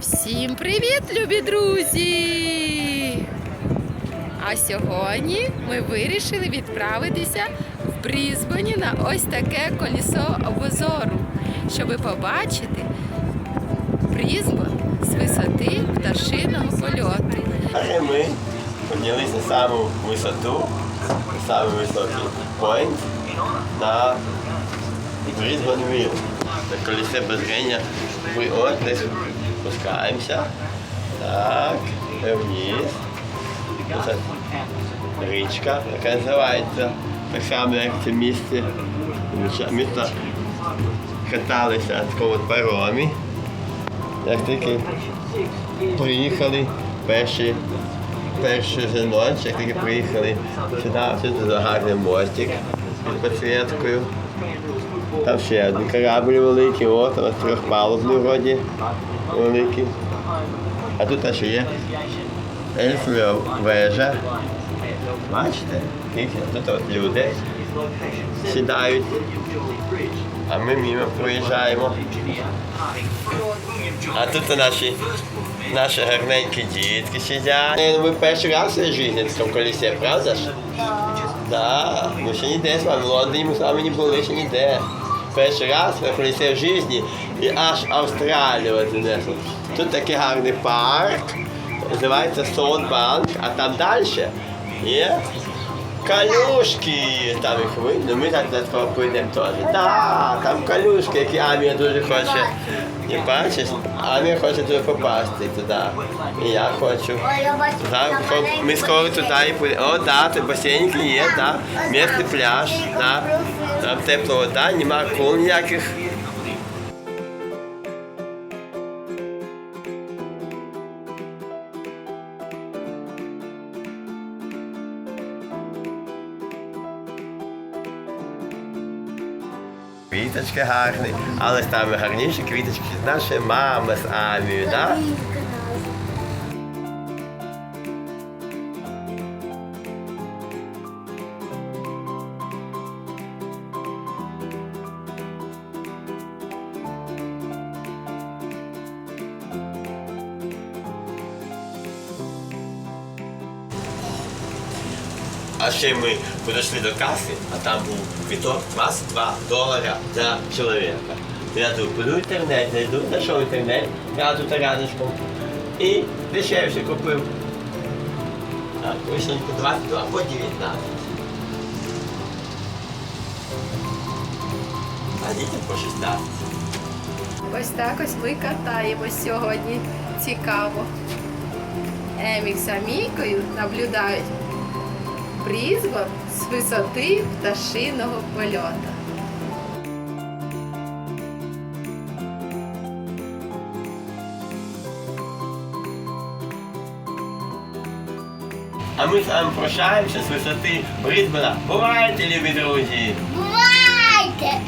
Всім привіт, любі друзі! А сьогодні ми вирішили відправитися в Брізбені на ось таке колесо обозору, щоб побачити Брізбен з висоти пташиного польоту. Ми піднялися на саму висоту, самий високий point на Брізбен Віл. На колесе безгрення. Ви от десь спускаємося. Так, вниз. Це річка, яка називається так само, як це місце. Місто каталися от паромі. Як тільки приїхали перші перші же як тільки приїхали сюди, сюди гарний мостик підсвіткою. Там ще один корабль великий, от, ось трьохпалубний вроді великий. А тут ще є ельфова вежа. Бачите? Тут от люди сідають, а ми мимо проїжджаємо. А тут наші, наші гарненькі дітки сидять. Ви перший раз в житті в цьому колесі, правда ж? Да, ну ще ніде з вами. В Лондоні ми з вами не були, ще ніде. Перший раз на колесі в житті і аж Австралію от занесло. Тут такий гарний парк, називається Соутбанк, а там далі є Калюшки, там їх видно, ми так до того прийдемо теж. Так, там калюшки, які Амія дуже хоче. Не бачиш? Амія хоче дуже попасти туди. І я хочу. Ми скоро туди і поїдемо. О, да, тут басейники є, да. Місний пляж, да. Там тепла вода, нема акул ніяких. Квіточки гарні, але саме гарніші квіточки з нашої мами з Амією, да? А ще ми підійшли до каси, а там був квіток 22 долара за чоловіка. Я тут піду в інтернет, знайду, знайшов інтернет, я тут рядочком. І дешевше купив. Так, вишеньку 22 по 19. А дітям по 16. Ось так ось ми катаємось сьогодні. Цікаво. Емік з Амійкою наблюдають Брізбен з висоти пташиного польоту. А ми з вами прощаємося з висоти Брізбена. Бувайте, любі друзі! Бувайте!